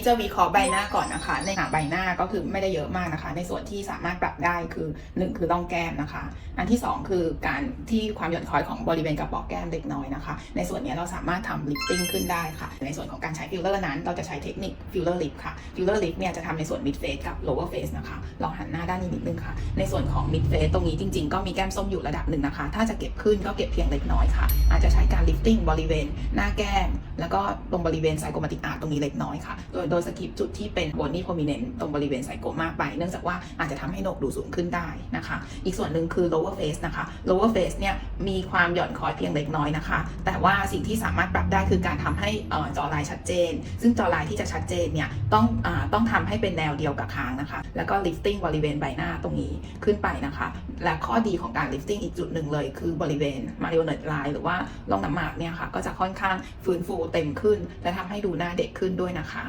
นี้จะวิเคราะห์ใบหน้าก่อนนะคะ ในหาใบหน้าก็คือไม่ได้เยอะมากนะคะ ในส่วนที่สามารถปรับได้คือ 1 คือร่องแก้มนะคะ อันที่ 2 คือการที่ความหย่อนคล้อยของบริเวณกระบอกแก้มเล็กน้อยนะคะ ในส่วนนี้เราสามารถทำลิฟติ้งขึ้นได้ค่ะ ในส่วนของการใช้ฟิลเลอร์นั้น เราจะใช้เทคนิคฟิลเลอร์ลิฟค่ะฟิลเลอร์ลิฟเนี่ยจะทำในส่วนมิดเฟสกับโลเวอร์เฟสนะคะลองหันหน้า ด้านนี้นิดนึงค่ะ ในส่วนของมิดเฟสตรงนี้จริงๆ ก็มีแก้มส้มอยู่ระดับหนึ่งนะคะ ถ้าจะเก็บขึ้นก็เก็บเพียงเล็กน้อยค่ะ อาจจะใช้การลิฟติ้งบริเวณหน้าแก้ม แล้วก็ตรงบริเวณไซโกมาติกอาตรงนี้เล็กน้อยค่ะ โดยโดยสกิปจุดที่เป็นบนนี่โพมิเนนตรงบริเวณไซโกมากไป เนื่องจากว่าอาจจะทำให้หนกดูสูงขึ้นได้นะคะ อีกส่วนหนึ่งคือ lower face นะคะ lower face เนี่ยมีความหย่อนคล้อยเพียงเล็กน้อยนะคะ แต่ว่าสิ่งที่สามารถปรับได้คือการทำให้เอ่อจอลายชัดเจน ซึ่งจอลายที่จะชัดเจนเนี่ยต้องอต้องทำให้เป็นแนวเดียวกับคางนะคะ แล้วก็ lifting บริเวณใบหน้าตรงนี้ขึ้นไปนะคะ และข้อดีของการ lifting อีกจุดหนึ่งเลย คือบริเวณ marionette line หรือว่าร่องน้ำหมากเนี่ยค่ะก็จะค่อนข้างฟื้นฟูเต็มขึ้น และทำให้ดูหน้าเด็กขึ้นด้วยนะคะ